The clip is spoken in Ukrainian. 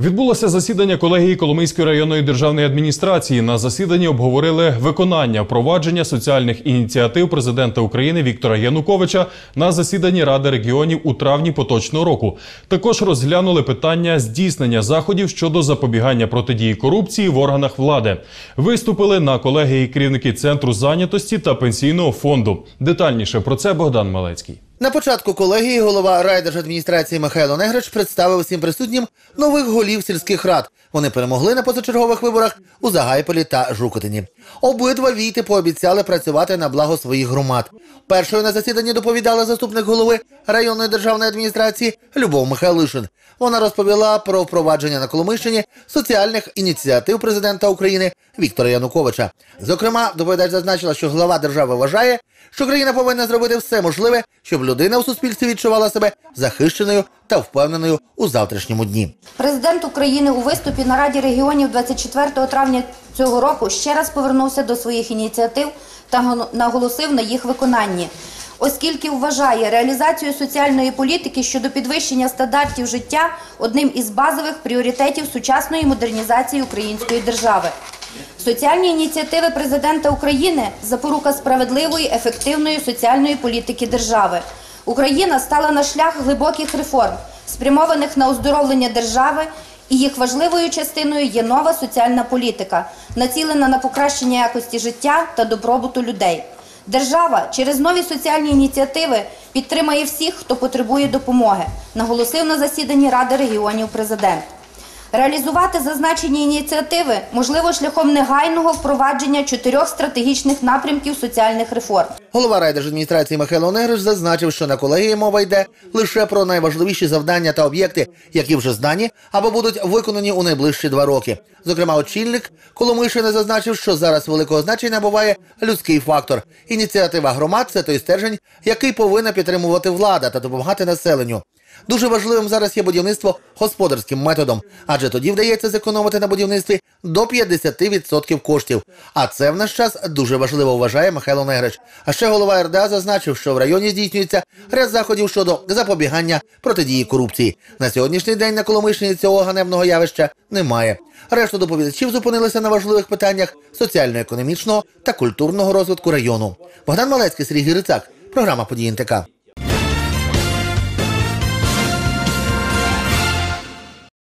Відбулося засідання колегії Коломийської районної державної адміністрації. На засіданні обговорили виконання впровадження соціальних ініціатив президента України Віктора Януковича на засіданні Ради регіонів у травні поточного року. Також розглянули питання здійснення заходів щодо запобігання протидії корупції в органах влади. Виступили на колегії керівники центру зайнятості та пенсійного фонду. Детальніше про це Богдан Малецький. На початку колегії голова райдержадміністрації Михайло Негрич представив всім присутнім нових голів сільських рад. Вони перемогли на позачергових виборах у Загайполі та Жукотині. Обидва війти пообіцяли працювати на благо своїх громад. Першою на засіданні доповідала заступник голови районної державної адміністрації Любов Михайлишин. Вона розповіла про впровадження на Коломийщині соціальних ініціатив президента України Віктора Януковича. Зокрема, доповідач зазначила, що глава держави вважає, що країна повинна зробити все можливе, щоб людина у суспільстві відчувала себе захищеною та впевненою у завтрашньому дні. Президент України у виступі на Раді регіонів 24 травня цього року ще раз повернувся до своїх ініціатив та наголосив на їх виконанні. Оскільки вважає реалізацію соціальної політики щодо підвищення стандартів життя одним із базових пріоритетів сучасної модернізації української держави. Соціальні ініціативи президента України запорука справедливої, ефективної соціальної політики держави. Україна стала на шлях глибоких реформ, спрямованих на оздоровлення держави, і їх важливою частиною є нова соціальна політика, націлена на покращення якості життя та добробуту людей. Держава через нові соціальні ініціативи підтримає всіх, хто потребує допомоги, наголосив на засіданні Ради регіонів президент. Реалізувати зазначені ініціативи можливо шляхом негайного впровадження чотирьох стратегічних напрямків соціальних реформ. Голова райдержадміністрації Михайло Негриш зазначив, що на колегії мова йде лише про найважливіші завдання та об'єкти, які вже знані або будуть виконані у найближчі два роки. Зокрема, очільник Коломийщини зазначив, що зараз великого значення буває людський фактор. Ініціатива громад це той стержень, який повинна підтримувати влада та допомагати населенню. Дуже важливим зараз є будівництво господарським методом, адже тоді вдається зекономити на будівництві до 50% коштів. А це в наш час дуже важливо, вважає Михайло Негрич. А ще голова РДА зазначив, що в районі здійснюється ряд заходів щодо запобігання протидії корупції. На сьогоднішній день на Коломишні цього ганебного явища немає. Решта доповідачів зупинилися на важливих питаннях соціально-економічного та культурного розвитку району. Богдан Малецький, Сергій Грицак, програма «Події НТК».